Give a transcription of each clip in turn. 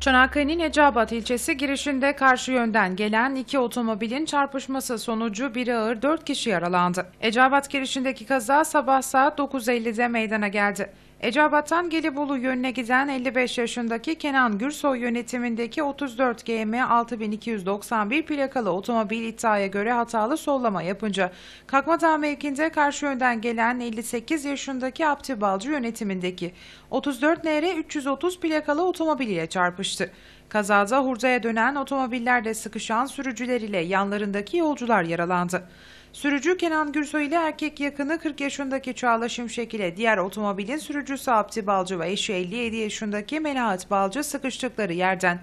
Çanakkale'nin Eceabat ilçesi girişinde karşı yönden gelen iki otomobilin çarpışması sonucu biri ağır 4 kişi yaralandı. Eceabat girişindeki kaza sabah saat 9.50'de meydana geldi. Eceabat'tan Gelibolu yönüne giden 55 yaşındaki Kenan Gürsoy yönetimindeki 34 GM 6291 plakalı otomobil iddiaya göre hatalı sollama yapınca Kakmadağ mevkinde karşı yönden gelen 58 yaşındaki Abdi Balcı yönetimindeki 34 NR 330 plakalı otomobil ile çarpıştı. Kazada hurdaya dönen otomobillerle sıkışan sürücüler ile yanlarındaki yolcular yaralandı. Sürücü Kenan Gürsoy ile erkek yakını 40 yaşındaki Çağla Şimşek ile diğer otomobilin sürücüsü Abdi Balcı ve eşi 57 yaşındaki Melahat Balcı sıkıştıkları yerden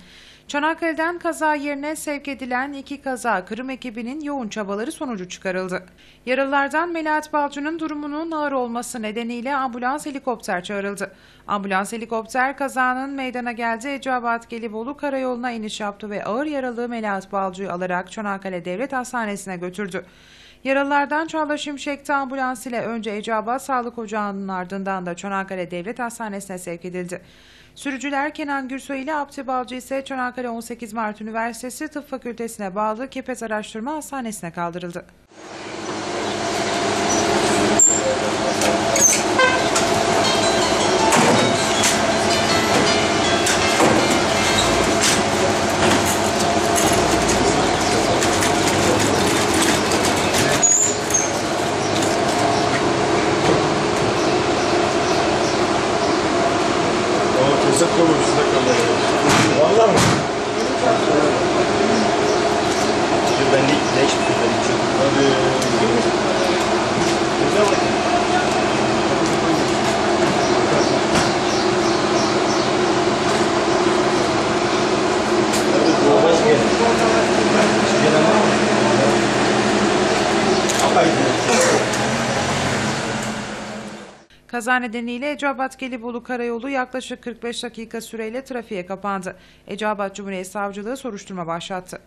Çanakkale'den kaza yerine sevk edilen iki kaza Kırım ekibinin yoğun çabaları sonucu çıkarıldı. Yaralılardan Melahat Balcı'nın durumunun ağır olması nedeniyle ambulans helikopter çağrıldı. Ambulans helikopter kazanın meydana geldiği Eceabat Gelibolu karayoluna iniş yaptı ve ağır yaralı Melahat Balcı'yı alarak Çanakkale Devlet Hastanesi'ne götürdü. Yaralılardan Çağla Şimşek'te ambulans ile önce Eceabat Sağlık Ocağı'nın ardından da Çanakkale Devlet Hastanesi'ne sevk edildi. Sürücüler Kenan Gürsoy ile Abdi Balcı ise Çanakkale 18 Mart Üniversitesi Tıp Fakültesine bağlı Kepez Araştırma Hastanesi'ne kaldırıldı. Yasak olmuş sakalları. Valla mı? Ben ilk leş bir ben içiyorum. Hadi. Güzel bak. Thank you. Kaza nedeniyle Eceabat Gelibolu Karayolu yaklaşık 45 dakika süreyle trafiğe kapandı. Eceabat Cumhuriyet Savcılığı soruşturma başlattı.